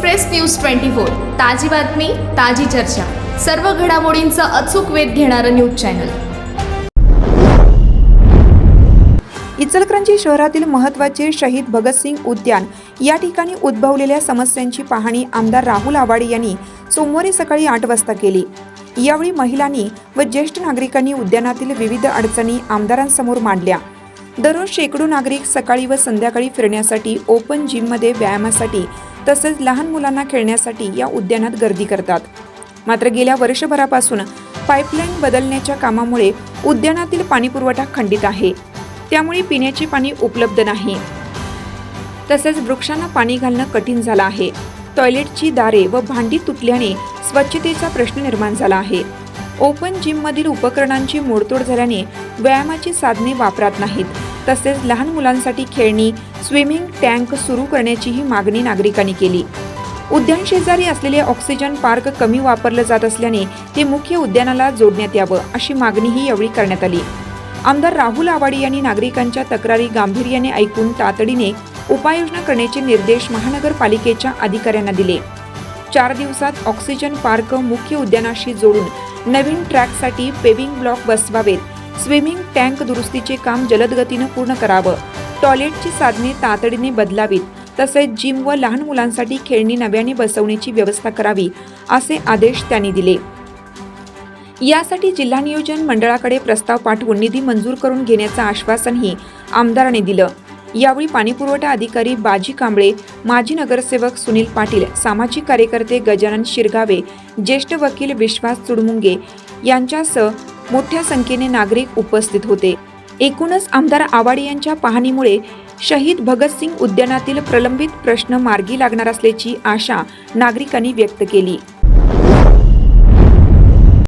Express news twenty four ताजी बातमी ताजी चर्चा. सर्व घडामोडींचा अचूक वेध घेणारं न्यूज चॅनल. इचलकरंजी शहरातील महत्त्वाचे शहीद भगतसिंग उद्यान या ठिकाणी उद्भवलेल्या समस्यांची पाहणी आमदार राहुल आवाडे यांनी सोमवारी सकाळी आठ वाजता केली. यावेळी महिलांनी व ज्येष्ठ नागरिकांनी उद्यानातील विविध अडचणी आमदारांसमोर मांडल्या. दररोज शेकडो नागरिक सकाळी व संध्याकाळी फिरण्यासाठी ओपन जिममध्ये व्यायामासाठी तसेच लहान मुलांना खेळण्यासाठी या उद्यानात गर्दी करतात. मात्र गेल्या वर्षभरापासून पाईपलाईन बदलण्याच्या कामामुळे उद्यानातील पाणीपुरवठा खंडित आहे. त्यामुळे पिण्याचे पाणी उपलब्ध नाही. तसेच वृक्षांना पाणी घालणं कठीण झालं आहे. टॉयलेटची दारे व भांडी तुटल्याने स्वच्छतेचा प्रश्न निर्माण झाला आहे. ओपन जिममधील उपकरणांची मोडतोड झाल्याने व्यायामाची साधने वापरात नाहीत. तसेच लहान मुलांसाठी खेळणी स्विमिंग टँक सुरू करण्याचीही मागणी नागरिकांनी केली. उद्यान शेजारी असलेले ऑक्सिजन पार्क कमी वापरलं जात असल्याने ते मुख्य उद्यानाला जोडण्यात यावं अशी मागणीही यावेळी करण्यात आली. आमदार राहुल आवाडे यांनी नागरिकांच्या तक्रारी गांभीर्याने ऐकून तातडीने उपाययोजना करण्याचे निर्देश महानगरपालिकेच्या अधिकाऱ्यांना दिले. चार दिवसात ऑक्सिजन पार्क मुख्य उद्यानाशी जोडून नवीन ट्रॅकसाठी पेविंग ब्लॉक बसवावेत. स्विमिंग टँक दुरुस्तीचे काम जलद गतीनं पूर्ण करावं. टॉयलेटची साधने तातडीने बदलावीत. तसेच जिम व लहान मुलांसाठी खेळणी नव्याने बसवण्याची व्यवस्था करावी असे आदेश त्यांनी दिले. यासाठी जिल्हा नियोजन मंडळाकडे प्रस्ताव पाठवून निधी मंजूर करून घेण्याचं आश्वासनही आमदारांनी दिलं. यावेळी पाणीपुरवठा अधिकारी बाजी कांबळे माजी नगरसेवक सुनील पाटील सामाजिक कार्यकर्ते गजानन शिरगावे ज्येष्ठ वकील विश्वास चुडमुंगे यांच्यासह मोठ्या संख्येने नागरिक उपस्थित होते. एकूणच आमदार आवाडे यांच्या पाहणीमुळे शहीद भगतसिंग उद्यानातील प्रलंबित प्रश्न मार्गी लागणार असल्याची आशा नागरिकांनी व्यक्त केली.